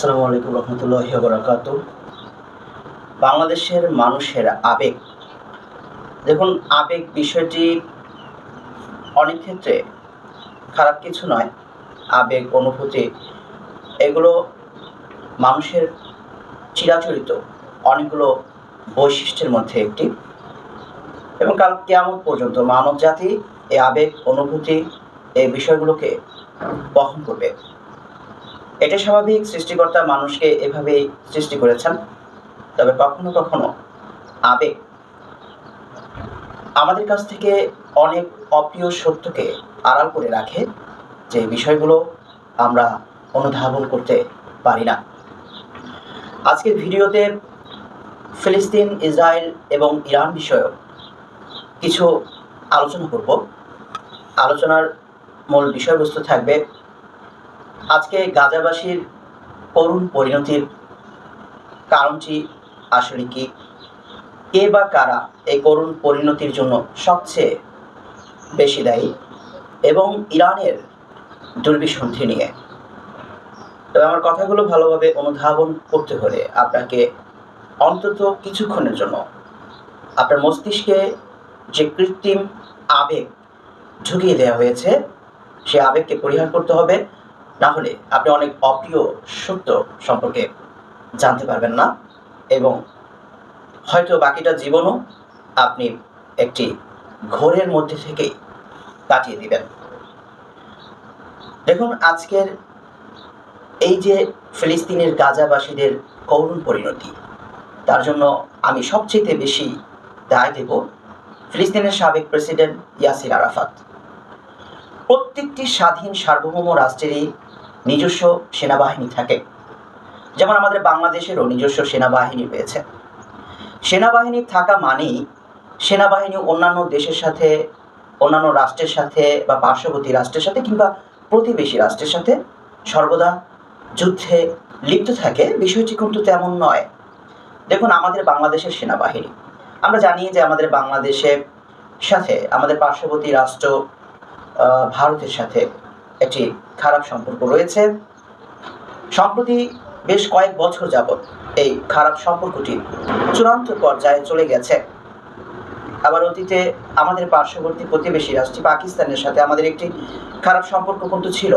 আসসালামু আলাইকুম রহমতুল্লাহ বরাকাত বাংলাদেশের মানুষের আবেগ। দেখুন, আবেগ বিষয়টি অনেক ক্ষেত্রে খারাপ কিছু নয়। আবেগ, অনুভূতি, এগুলো মানুষের চিরাচরিত অনেকগুলো বৈশিষ্ট্যের মধ্যে একটি। এবং কাল কেমন পর্যন্ত মানব জাতি এই আবেগ, অনুভূতি এই বিষয়গুলোকে বহন করবে। এটা স্বাভাবিক, সৃষ্টিকর্তা মানুষকে এভাবেই সৃষ্টি করেছেন। তবে কখনো কখনো আবেগ আমাদের কাছ থেকে অনেক অপ্রিয় সত্যকে আড়াল করে রাখে, যে বিষয়গুলো আমরা অনুধাবন করতে পারি না। আজকের ভিডিওতে ফিলিস্তিন, ইসরায়েল এবং ইরান বিষয়ক কিছু আলোচনা করব। আলোচনার মূল বিষয়বস্তু থাকবে আজকে গাজাবাসীর করুণ পরিণতির কারণটি আসলে কি? কে বা কারা এই করুণ পরিণতির জন্য সবচেয়ে বেশি দায়ী এবং ইরানের দুর্বিসন্ধি নিয়ে? তবে আমার কথাগুলো ভালোভাবে অনুধাবন করতে হলে আপনাকে অন্তত কিছুক্ষণের জন্য আপনার মস্তিষ্কে যে কৃত্রিম আবেগ ঢুকিয়ে দেওয়া হয়েছে, সে আবেগকে পরিহার করতে হবে। না হলে আপনি অনেক অপ্রিয়, সত্য সম্পর্কে জানতে পারবেন না এবং হয়তো বাকিটা জীবনও আপনি একটি ঘোরের মধ্যে থেকেই কাটিয়ে দিবেন। দেখুন, আজকের এই যে ফিলিস্তিনের গাজাবাসীদের করুণ পরিণতি, তার জন্য আমি সবচেয়ে বেশি দায় দেব ফিলিস্তিনের সাবেক প্রেসিডেন্ট ইয়াসির আরাফাত। প্রত্যেকটি স্বাধীন সার্বভৌম রাষ্ট্রেরই নিজস্ব সেনাবাহিনী থাকে। যেমন আমাদের বাংলাদেশেরও নিজস্ব সেনাবাহিনী রয়েছে। সেনাবাহিনী থাকা মানেই সেনাবাহিনী অন্যান্য দেশের সাথে, অন্যান্য রাষ্ট্রের সাথে বা পার্শ্ববর্তী রাষ্ট্রের সাথে কিংবা প্রতিবেশী রাষ্ট্রের সাথে সর্বদা যুদ্ধে লিপ্ত থাকে। বিষয়টি কিন্তু তেমন নয়। দেখুন, আমাদের বাংলাদেশের সেনাবাহিনী। আমরা জানি যে আমাদের বাংলাদেশের সাথে, আমাদের পার্শ্ববর্তী রাষ্ট্র ভারতের সাথে একটি খারাপ সম্পর্ক রয়েছে। সম্প্রতি বেশ কয়েক বছর যাবৎ এই খারাপ সম্পর্কটি চূড়ান্ত পর্যায়ে চলে গেছে। আবার অতীতে আমাদের পার্শ্ববর্তী প্রতিবেশী রাষ্ট্র পাকিস্তানের সাথে আমাদের একটি খারাপ সম্পর্ক কিন্তু ছিল।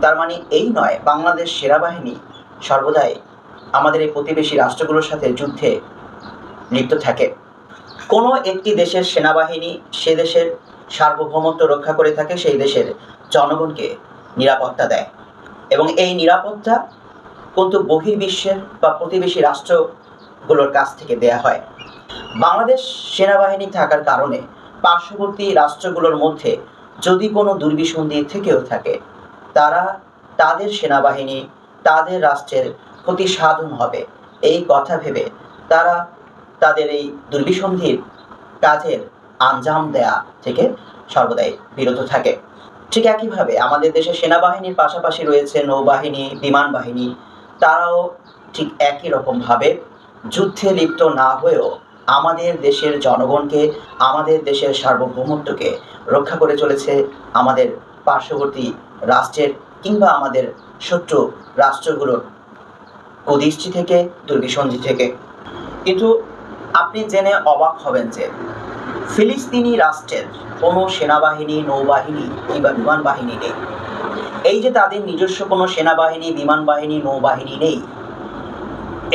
তার মানে এই নয়, বাংলাদেশ সেনাবাহিনী সর্বদাই আমাদের এই প্রতিবেশী রাষ্ট্রগুলোর সাথে যুদ্ধে লিপ্ত থাকে। কোনো একটি দেশের সেনাবাহিনী সে দেশের সার্বভৌমত্ব রক্ষা করে থাকে সেই দেশের জনগণকে নিরাপত্তা দেয়। এবং এই নিরাপত্তা কিন্তু বহির্বিশ্বের বা প্রতিবেশী রাষ্ট্রগুলোর কাছ থেকে দেয়া হয়। বাংলাদেশ সেনাবাহিনী থাকার কারণে পার্শ্ববর্তী রাষ্ট্রগুলোর মধ্যে যদি কোনো দুর্বিসন্ধি থেকেও থাকে, তারা তাদের সেনাবাহিনী, তাদের রাষ্ট্রের ক্ষতি সাধন হবে। এই কথা ভেবে তারা তাদের এই দুর্বিসন্ধির কাজের আঞ্জাম দেয়া থেকে সর্বদাই বিরত থাকে। ঠিক একইভাবে আমাদের দেশের সেনাবাহিনীর পাশাপাশি রয়েছে নৌবাহিনী, বিমান বাহিনী। তারাও ঠিক একই রকমভাবে যুদ্ধে লিপ্ত না হয়েও আমাদের দেশের জনগণকে, আমাদের দেশের সার্বভৌমত্বকে রক্ষা করে চলেছে আমাদের পার্শ্ববর্তী রাষ্ট্রের কিংবা আমাদের শত্রু রাষ্ট্রগুলোর কুদৃষ্টি থেকে, দুর্বিসন্ধি থেকে। কিন্তু আপনি জেনে অবাক হবেন যে ফিলিস্তিনি রাষ্ট্রের কোনো সেনাবাহিনী, নৌবাহিনী কিংবা বিমান বাহিনী নেই। এই যে তাদের নিজস্ব কোনো সেনাবাহিনী, বিমান বাহিনী, নৌবাহিনী নেই,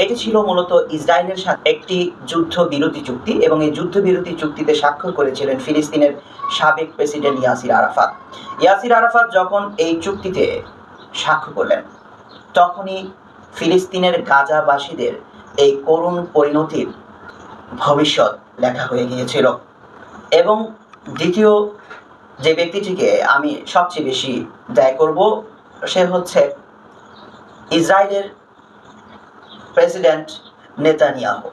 এটি ছিল মূলত ইসরায়েলের সাথে একটি যুদ্ধ বিরতি চুক্তি এবং এই যুদ্ধ বিরতি চুক্তিতে স্বাক্ষর করেছিলেন ফিলিস্তিনের সাবেক president Yasser Arafat. Yasser Arafat যখন এই চুক্তিতে স্বাক্ষর করলেন, তখনই ফিলিস্তিনের গাজাবাসীদের এই করুণ পরিণতির ভবিষ্যৎ লেখা হয়ে গিয়েছিল। এবং দ্বিতীয় যে ব্যক্তিটিকে আমি সবচেয়ে বেশি দায় করব, সে হচ্ছে ইসরায়েলের প্রেসিডেন্ট নেতানিয়াহু।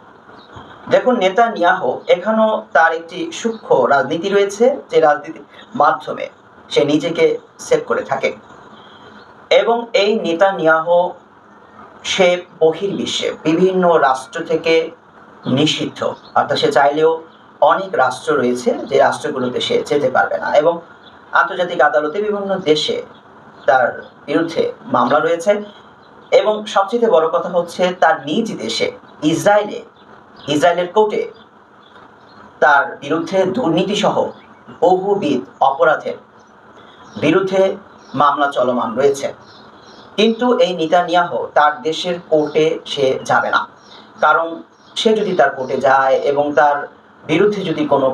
দেখুন, নেতানিয়াহু এখানেও তার একটি সূক্ষ্ম রাজনীতি রয়েছে, যে রাজনীতির মাধ্যমে সে নিজেকে সেভ করে থাকে। এবং এই নেতানিয়াহু, সে বহির্বিশ্বে বিভিন্ন রাষ্ট্র থেকে নিষিদ্ধ। অর্থাৎ সে চাইলেও অনেক রাষ্ট্র রয়েছে যে রাষ্ট্রগুলোতে সে যেতে পারবে না। এবং আন্তর্জাতিক আদালতে বিভিন্ন দেশে তার বিরুদ্ধে মামলা রয়েছে। এবং সবচেয়ে বড় কথা হচ্ছে তার নিজ দেশে, ইসরায়েলে, ইসরায়েলের কোর্টে তার বিরুদ্ধে দুর্নীতি সহ বহুবিধ অপরাধের বিরুদ্ধে মামলা চলমান রয়েছে। কিন্তু এই নিতানিয়াহ তার দেশের কোর্টে সে যাবে না। কারণ সে যদি তার কোর্টে যায় এবং তার বিরুদ্ধে যদি কোনো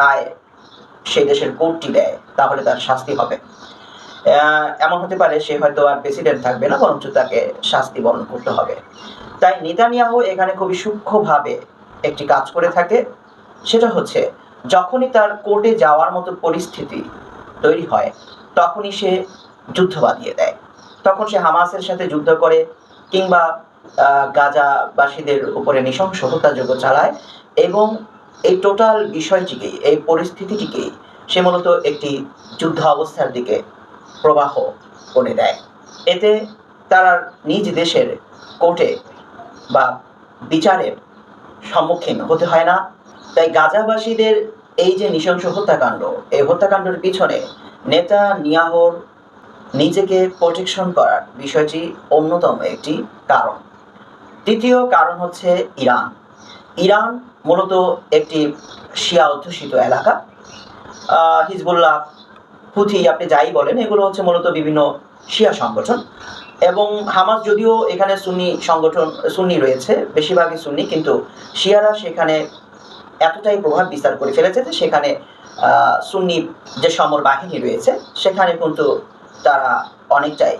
রায় সেই দেশের কোর্টটি দেয়, তাহলে তার শাস্তি হবে। এমন হতে পারে সে হয়তো আর প্রেসিডেন্ট থাকবে না, বরঞ্চ তাকে শাস্তি বরণ করতে হবে। তাই নেতানিয়াহু এখানে খুবই সূক্ষ্মভাবে একটি কাজ করে থাকে। সেটা হচ্ছে, যখনই তার কোর্টে যাওয়ার মতো পরিস্থিতি তৈরি হয়, তখনই সে যুদ্ধ বাঁধিয়ে দেয়। তখন সে হামাসের সাথে যুদ্ধ করে, কিংবা গাজাবাসীদের উপরে নৃশংস হত্যাযজ্ঞ চালায় এবং এই টোটাল বিষয়টিকে এই পরিস্থিতিটিকেই সে মূলত একটি যুদ্ধ অবস্থার দিকে প্রবাহ করে দেয়। এতে তারা নিজ দেশের কোর্টে বা বিচারের সম্মুখীন হতে হয় না। তাই গাজাবাসীদের এই যে নৃশংস হত্যাকাণ্ড, এই হত্যাকাণ্ডের পিছনে নেতা নিয়াহর নিজেকে প্রোটেকশন করার বিষয়টি অন্যতম একটি কারণ। দ্বিতীয় কারণ হচ্ছে ইরান। ইরান মূলত একটি শিয়া অধ্যুষিত এলাকা। হিজবুল্লাহ হুথি আপনি যাই বলেন, এগুলো হচ্ছে মূলত বিভিন্ন শিয়া সংগঠন। এবং হামাস যদিও এখানে সুন্নি সংগঠন, সুন্নি রয়েছে, বেশিরভাগই সুন্নি, কিন্তু শিয়ারা সেখানে এতটাই প্রভাব বিস্তার করে ফেলেছে যে সেখানে সুন্নি যে সমর বাহিনী রয়েছে, সেখানে কিন্তু তারা অনেকটাই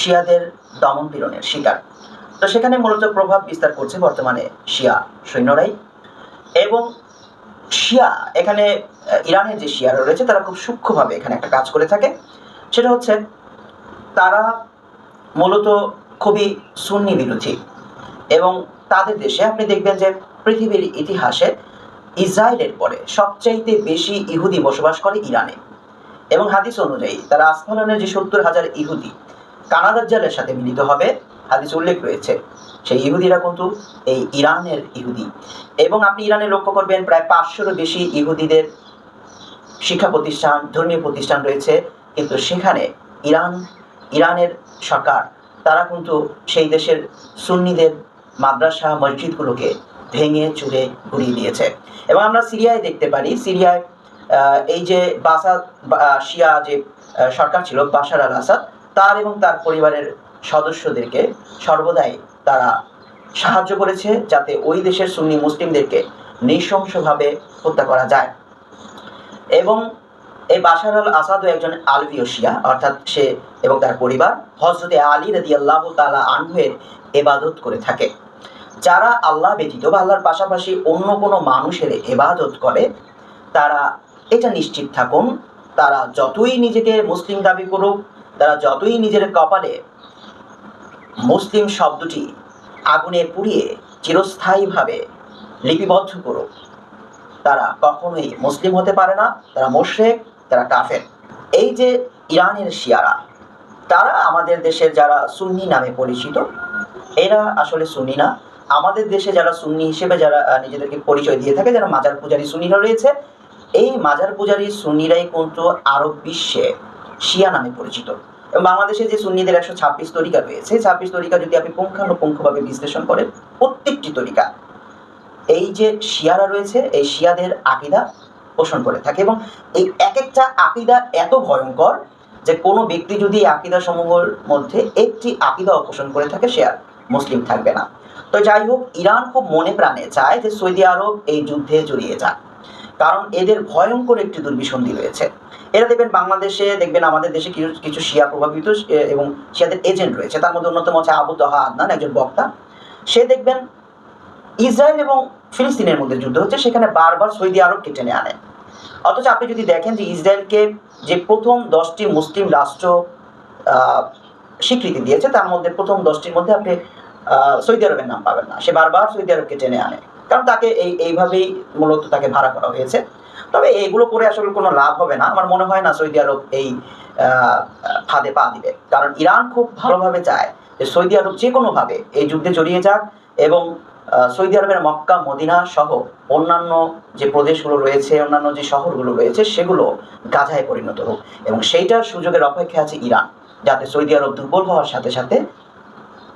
শিয়াদের দমন পীড়নের শিকার। তো সেখানে মূলত প্রভাব বিস্তার করছে বর্তমানে শিয়া সৈন্যরাই। এবং শিয়া, এখানে ইরানের যে শিয়ারা রয়েছে, তারা খুব সূক্ষ্মভাবে এখানে একটা কাজ করে থাকে। সেটা হচ্ছে, তারা মূলত খুবই সুন্নি বিরোধী এবং তাদের দেশে আপনি দেখবেন যে পৃথিবীর ইতিহাসে ইসরায়েলের পরে সবচাইতে বেশি ইহুদি বসবাস করে ইরানে। এবং হাদিস অনুযায়ী তারা আসফালনের যে সত্তর হাজার ইহুদি কানাদাজ্জালের সাথে মিলিত হবে। হাদিস উল্লেখ রয়েছে। সেই ইহুদিরা কিন্তু এই ইরানের ইহুদি। এবং আপনি ইরানে লক্ষ্য করবেন প্রায় পাঁচশোরও বেশি ইহুদিদের শিক্ষা প্রতিষ্ঠান, ধর্মীয় প্রতিষ্ঠান রয়েছে। কিন্তু সেখানে ইরান, ইরানের সরকার, তারা কিন্তু সেই দেশের সুন্নিদের মাদ্রাসা, মসজিদগুলোকে ভেঙে চুরে ঘুরিয়ে দিয়েছে। এবং আমরা সিরিয়ায় দেখতে পারি, সিরিয়ায় এই যে বাসাদ শিয়া যে সরকার ছিল, বাশার আল আসাদ তার এবং তার পরিবারের সদস্যদেরকে সর্বদাই তারা সাহায্য করেছে যাতে ওই দেশের সুন্নি মুসলিমদেরকে নৃশংসভাবে হত্যা করা যায়। এবং এই বাশার আল আসাদও একজন আলবীয় শিয়া, অর্থাৎ সে এবং তার পরিবার হজরতে আলী রদি আল্লাহ তালা আনহুয়ের এবাদত করে থাকে। যারা আল্লাহ ব্যতীত বা আল্লাহর পাশাপাশি অন্য কোনো মানুষের এবাদত করে, তারা এটা নিশ্চিত থাকুন, তারা যতই নিজেকে মুসলিম দাবি করুক, তারা যতই নিজের কপালে মুসলিম শব্দটি আগুনে পুড়িয়ে চিরস্থায়ীভাবে লিপিবদ্ধ করুক। তারা কখনোই মুসলিম হতে পারে না, তারা মোশেক তারা কাফের। এই যে ইরানের শিয়ারা, তারা আমাদের দেশের যারা সুন্নি নামে পরিচিত, এরা আসলে সুন্নি না। আমাদের দেশে যারা সুন্নি হিসেবে যারা নিজেদেরকে পরিচয় দিয়ে থাকে যারা মাজার পূজারী সুন্নিরা রয়েছে, এই মাজার পূজারী সুন্নিরাই কিন্তু আরব বিশ্বে শিয়া নামে পরিচিত। বাংলাদেশে যে সুন্নিদের একশো ছাব্বিশ তরিকা রয়েছে, ছাব্বিশ তরিকা যদি আপনি পুঙ্খানুপুঙ্খভাবে বিশ্লেষণ করেন, প্রত্যেকটি তরিকা, এই যে শিয়ারা রয়েছে, এই শিয়াদের আকিদা পোষণ করে থাকে এবং এই এক একটা আকিদা এত ভয়ঙ্কর যে কোনো ব্যক্তি যদি আকিদা সমূহের মধ্যে একটি আকিদা অপোষণ করে থাকে, সে আর মুসলিম থাকবে না। তো যাই হোক, ইরান খুব মনে প্রাণে চায় যে সৌদি আরব এই যুদ্ধে জড়িয়ে যাক। কারণ এদের ভয়ঙ্কর একটি দুর্বিসন্ধি রয়েছে। এরা দেখবেন বাংলাদেশে, দেখবেন আমাদের দেশে কিছু কিছু শিয়া প্রভাবিত এবং শিয়াদের এজেন্ট রয়েছে। তার মধ্যে অন্যতম হচ্ছে আবু তহা আদনান, একজন বক্তা। সে দেখবেন ইসরায়েল এবং ফিলিস্তিনের মধ্যে যুদ্ধ হচ্ছে, সেখানে বারবার সৌদি আরবকে টেনে আনে। অথচ আপনি যদি দেখেন যে ইসরায়েলকে যে প্রথম দশটি মুসলিম রাষ্ট্র স্বীকৃতি দিয়েছে, তার মধ্যে প্রথম দশটির মধ্যে আপনি সৌদি আরবের নাম পাবেন না। সে বারবার সৌদি আরবকে টেনে আনে। কারণ তাকে এই, এইভাবেই মূলত তাকে ভাড়া করা হয়েছে। তবে এগুলো করে আসলে কোনো লাভ হবে না। আমার মনে হয় না সৌদি আরব এই ফাঁদে পা দিবে। কারণ ইরান খুব ভালোভাবে চায় যে সৌদি আরব যে কোনোভাবে এই যুদ্ধে জড়িয়ে যাক এবং সৌদি আরবের মক্কা, মদিনা সহ অন্যান্য যে প্রদেশগুলো রয়েছে, অন্যান্য যে শহরগুলো রয়েছে, সেগুলো গাজায় পরিণত হোক। এবং সেইটার সুযোগের অপেক্ষা আছে ইরান, যাতে সৌদি আরব দুর্বল হওয়ার সাথে সাথে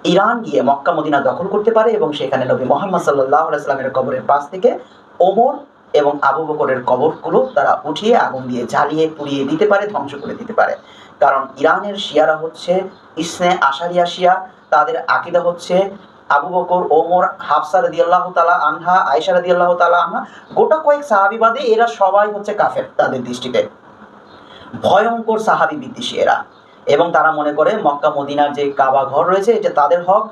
ইরান গিয়ে মক্কা মদিনা দখল করতে পারে এবং সেখানে নবী মোহাম্মদ সাল্লাহ সাল্লামের কবরের পাশ থেকে ওমর এবং আবু বকরের কবরগুলো তারা উঠিয়ে আগুন দিয়ে জ্বালিয়ে, পুড়িয়ে দিতে পারে, ধ্বংস করে দিতে পারে। কারণ ইরানের শিয়ারা হচ্ছে ইসনে আশারিয়া শিয়া, তাদের আকিদা হচ্ছে আবু বকর, ওমর, হাফসা রদি আল্লাহ তালা আনহা আয়সা রদি আল্লাহ তালা আনহা, গোটা কয়েক সাহাবিবাদে এরা সবাই হচ্ছে কাফের তাদের দৃষ্টিতে। ভয়ঙ্কর সাহাবি বিদ্বেষী এরা। এবং তারা মনে করে মক্কা, মদিনার যে কাবা ঘর রয়েছে, এটা তাদের হক।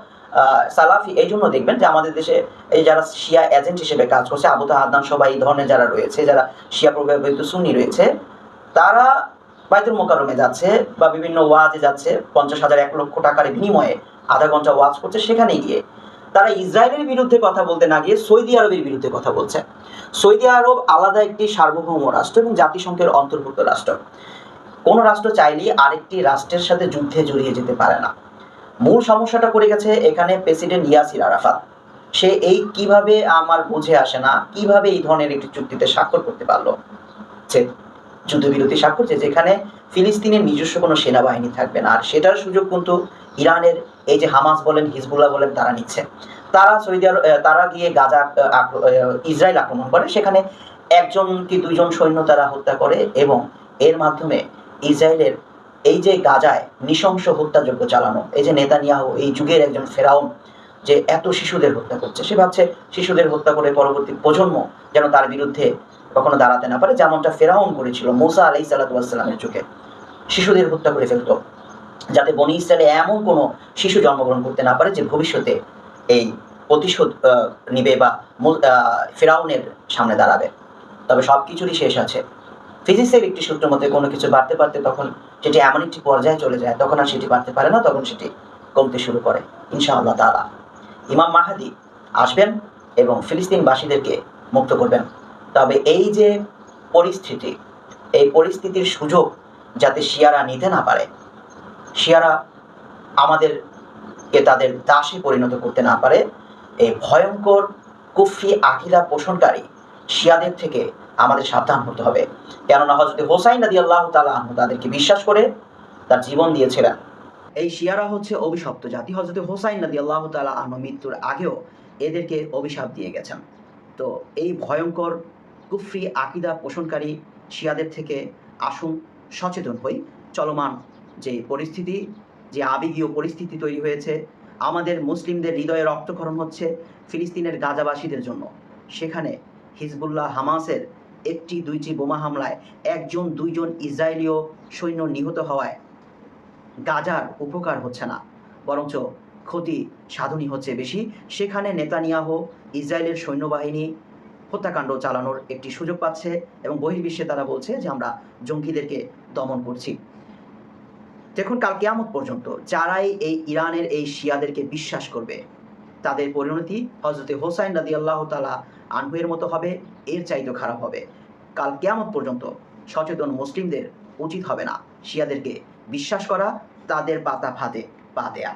সালাফি এই জন্য দেখবেন যে আমাদের দেশে এই যারা শিয়া এজেন্ট হিসেবে কাজ করছে, আবু তাহাদ্দান সবাই এই ধরনের যারা রয়েছে, যারা শিয়া প্রভাবিত সুন্নি রয়েছে, তারা বাইতুল মোকারমে যাচ্ছে বা বিভিন্ন ওয়াজে যাচ্ছে, পঞ্চাশ হাজার এক লক্ষ টাকার বিনিময়ে আধা ঘণ্টা ওয়াজ করছে সেখানে গিয়ে। তারা ইসরায়েলের বিরুদ্ধে কথা বলতে না গিয়ে সৌদি আরবের বিরুদ্ধে কথা বলছে। সৌদি আরব আলাদা একটি সার্বভৌম রাষ্ট্র এবং জাতিসংঘের অন্তর্ভুক্ত রাষ্ট্র। কোনো রাষ্ট্র চাইলেই আরেকটি রাষ্ট্রের সাথে যুদ্ধে জড়িয়ে যেতে পারে না। মূল সমস্যাটা পড়ে গেছে এখানে প্রেসিডেন্ট ইয়াসির আরাফাত। সে এই কীভাবে আমার বুঝে আসে না, কীভাবে এই ধরনের একটি চুক্তিতে স্বাক্ষর করতে পারল? যে যুদ্ধবিরতি স্বাক্ষর যে যেখানে ফিলিস্তিনের নিজস্ব কোনো সেনাবাহিনী থাকবে না। আর সেটার সুযোগ কিন্তু ইরানের এই যে হামাস বলেন, হিজবুল্লাহ বলেন, তারা নিচ্ছে। তারা সৌদি আরব তারা গিয়ে গাজা ইসরায়েল আক্রমণ করে। সেখানে একজন কি দুইজন সৈন্য তারা হত্যা করে এবং এর মাধ্যমে ইসরায়েলের এই যে গাজায় নৃশংস হত্যাযজ্ঞ চালানো, এই যে নেতানিয়াহু, এই যুগের একজন ফেরাউন যে এত শিশুদের হত্যা করছে, সে ভাবছে শিশুদের হত্যা করে পরবর্তী প্রজন্ম যেন তার বিরুদ্ধে কখনো দাঁড়াতে না পারে, যেমনটা ফেরাউন করেছিল মোসা আলাই সাল্লাতামের যুগে। শিশুদের হত্যা করে ফেলতো, যাতে বনি ইসরায়েলে এমন কোনো শিশু জন্মগ্রহণ করতে না পারে যে ভবিষ্যতে এই প্রতিশোধ নিবে বা ফেরাউনের সামনে দাঁড়াবে। তবে সব কিছুরই শেষ আছে। ফিজিক্সের একটি সূত্র মতে কোনো কিছু বাড়তে পারতে তখন সেটি এমন একটি পর্যায়ে চলে যায়, তখন আর সেটি বাড়তে পারে না, তখন সেটি কমতে শুরু করে, ইনশাআল্লাহ তাআলা। ইমাম মাহাদি আসবেন এবং ফিলিস্তিনবাসীদেরকে মুক্ত করবেন। তবে এই যে পরিস্থিতি, এই পরিস্থিতির সুযোগ যাতে শিয়ারা নিতে না পারে, শিয়ারা আমাদেরকে তাদের দাসে পরিণত করতে না পারে, এই ভয়ঙ্কর কুফরি আকিদা পোষণকারী শিয়াদের থেকে আমাদের সাবধান হতে হবে। কেননা হজরত হোসাইন নদী আল্লাহ তালা তাদেরকে বিশ্বাস করে তার জীবন দিয়েছিলেন। এই শিয়ারা হচ্ছে অভিশপ্ত জাতি। হজরত হোসাইন নদী আল্লাহ তালা আনহু মৃত্যুর আগেও এদেরকে অভিশাপ দিয়ে গেছেন। তো এই ভয়ঙ্কর কুফরি আকিদা পোষণকারী শিয়াদের থেকে আসুন, সচেতন হই। চলমান যে পরিস্থিতি, যে আবেগীয় পরিস্থিতি তৈরি হয়েছে, আমাদের মুসলিমদের হৃদয়ে রক্তক্ষরণ হচ্ছে ফিলিস্তিনের গাজাবাসীদের জন্য। সেখানে হিজবুল্লাহ হামাসের একটি দুইটি বোমা হামলায় একজন, দুইজন ইসরায়েলীয় সৈন্য নিহত হওয়ায় গাজার উপকার হচ্ছে না। বরঞ্চ ক্ষতি সাধনই হচ্ছে বেশি। সেখানে নেতানিয়াহ, ইসরায়েলের সৈন্যবাহিনী হত্যাকাণ্ড চালানোর একটি সুযোগ পাচ্ছে এবং বহির্বিশ্বে তারা বলছে যে আমরা জঙ্গিদেরকে দমন করছি। দেখুন, কাল কেয়ামত পর্যন্ত যারাই এই ইরানের এই শিয়াদেরকে বিশ্বাস করবে, তাদের পরিণতি হজরতে হোসাইন রাদি আল্লাহ তালা আনহুয়ের মতো হবে, এর চাইতে খারাপ হবে। কাল কেয়ামত পর্যন্ত সচেতন মুসলিমদের উচিত হবে না শিয়াদেরকে বিশ্বাস করা, তাদের পাতা ভাতে পা দেয়া।